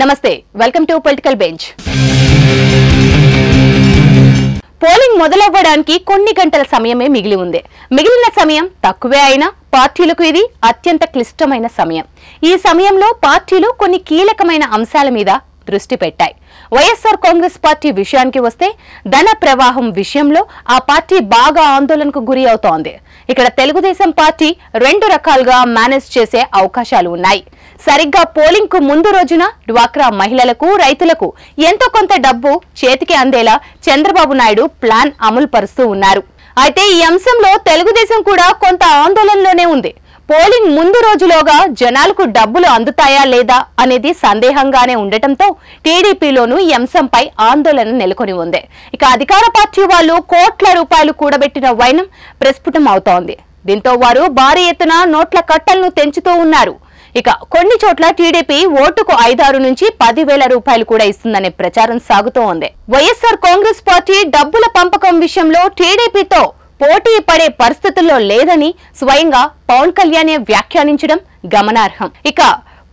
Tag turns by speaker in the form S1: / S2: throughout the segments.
S1: నమస్తే welcome to political bench. Polling మొదలవ్వడానికి కొన్ని గంటల సమయమే మిగిలి ఉంది. మిగిలిన సమయం తక్కువే అయినా పార్టీలకు ఇది అత్యంత క్లిష్టమైన సమయం. ఈ సమయంలో పార్టీలు కొన్ని కీలకమైన అంశాల మీద దృష్టి పెట్టాయి. వైఎస్ఆర్ కాంగ్రెస్ పార్టీ విషయానికి వస్తే ధన ప్రవాహం విషయంలో ఆ పార్టీ బాగా ఆందోళనకు గురి అవుతోంది. ఇక్కడ తెలుగుదేశం పార్టీ రెండు రకాలుగా మేనేజ్ చేసే అవకాశాలు ఉన్నాయి. సరిగ్గా పోలింగ్కు ముందు రోజున డ్వాక్రా మహిళలకు రైతులకు ఎంతో కొంత డబ్బు చేతికి అందేలా చంద్రబాబు నాయుడు ప్లాన్ అమలు పరుస్తూ ఉన్నారు. అయితే ఈ అంశంలో తెలుగుదేశం కూడా కొంత ఆందోళనలోనే ఉంది. పోలింగ్ ముందు రోజులోగా జనాలకు డబ్బులు అందుతాయా లేదా అనేది సందేహంగానే ఉండటంతో టీడీపీలోనూ ఈ అంశంపై ఆందోళన నెలకొని ఉంది. ఇక అధికార పార్టీ వాళ్ళు కోట్ల రూపాయలు కూడబెట్టిన వైనం ప్రస్ఫుటం అవుతోంది. దీంతో వారు భారీ ఎత్తున నోట్ల కట్టలను తెంచుతూ ఉన్నారు. ఇక కొన్ని చోట్ల టీడీపీ ఓటుకు ఐదారు నుంచి పదివేల రూపాయలు కూడా ఇస్తుందనే ప్రచారం సాగుతూ ఉంది వైఎస్ఆర్ కాంగ్రెస్ పార్టీ డబ్బుల పంపకం విషయంలో టీడీపీతో పోటీ పడే పరిస్థితుల్లో లేదని స్వయంగా పవన్ కళ్యాణ్ వ్యాఖ్యానించడం గమనార్హం. ఇక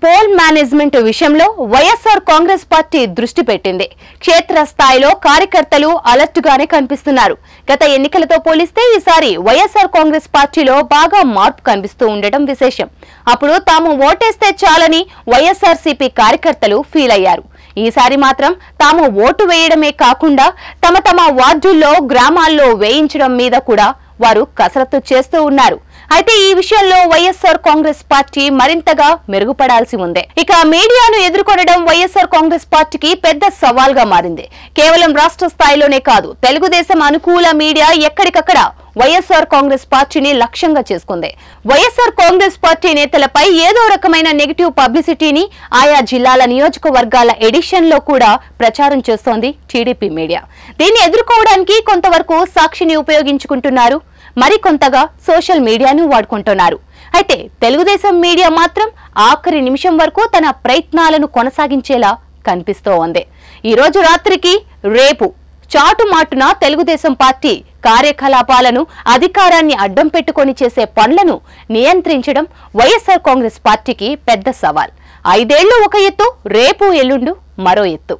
S1: పోల్ మేనేజ్మెంట్ విషయంలో వైఎస్ఆర్ కాంగ్రెస్ పార్టీ దృష్టి పెట్టింది. క్షేత్ర స్థాయిలో కార్యకర్తలు అలర్ట్ గానే కనిపిస్తున్నారు. గత ఎన్నికలతో పోలిస్తే ఈసారి వైఎస్ఆర్ కాంగ్రెస్ పార్టీలో బాగా మార్పు కనిపిస్తూ ఉండటం విశేషం. అప్పుడు తాము ఓటేస్తే చాలని వైఎస్ఆర్సీపీ కార్యకర్తలు ఫీల్ అయ్యారు. ఈసారి మాత్రం తాము ఓటు వేయడమే కాకుండా తమ తమ వార్డుల్లో గ్రామాల్లో వేయించడం మీద కూడా వారు కసరత్తు చేస్తూ ఉన్నారు. అయితే ఈ విషయంలో వైఎస్ఆర్ కాంగ్రెస్ పార్టీ మరింతగా మెరుగుపడాల్సి ఉంది. ఇక మీడియాను ఎదుర్కొనడం వైఎస్ఆర్ కాంగ్రెస్ పార్టీకి పెద్ద సవాల్గా మారింది. కేవలం రాష్ట్ర స్థాయిలోనే కాదు తెలుగుదేశం అనుకూల మీడియా ఎక్కడికక్కడ వైఎస్ఆర్ కాంగ్రెస్ పార్టీని లక్ష్యంగా చేసుకుంది. వైఎస్ఆర్ కాంగ్రెస్ పార్టీ నేతలపై ఏదో రకమైన నెగిటివ్ పబ్లిసిటీని ఆయా జిల్లాల నియోజకవర్గాల ఎడిషన్లో కూడా ప్రచారం చేస్తోంది టీడీపీ మీడియా. దీన్ని ఎదుర్కోవడానికి కొంతవరకు సాక్షిని ఉపయోగించుకుంటున్నారు. మరికొంతగా సోషల్ మీడియాను వాడుకుంటున్నారు. అయితే తెలుగుదేశం మీడియా మాత్రం ఆఖరి నిమిషం వరకు తన ప్రయత్నాలను కొనసాగించేలా కనిపిస్తూ ఉంది ఈ రోజు రాత్రికి రేపు చాటుమాటున తెలుగుదేశం పార్టీ కార్యకలాపాలను అధికారాన్ని అడ్డం పెట్టుకొని చేసే పనులను నియంత్రించడం వైఎస్ఆర్ కాంగ్రెస్ పార్టీకి పెద్ద సవాల్. ఐదేళ్ళు ఒక ఎత్తు రేపు ఎల్లుండు మరో ఎత్తు.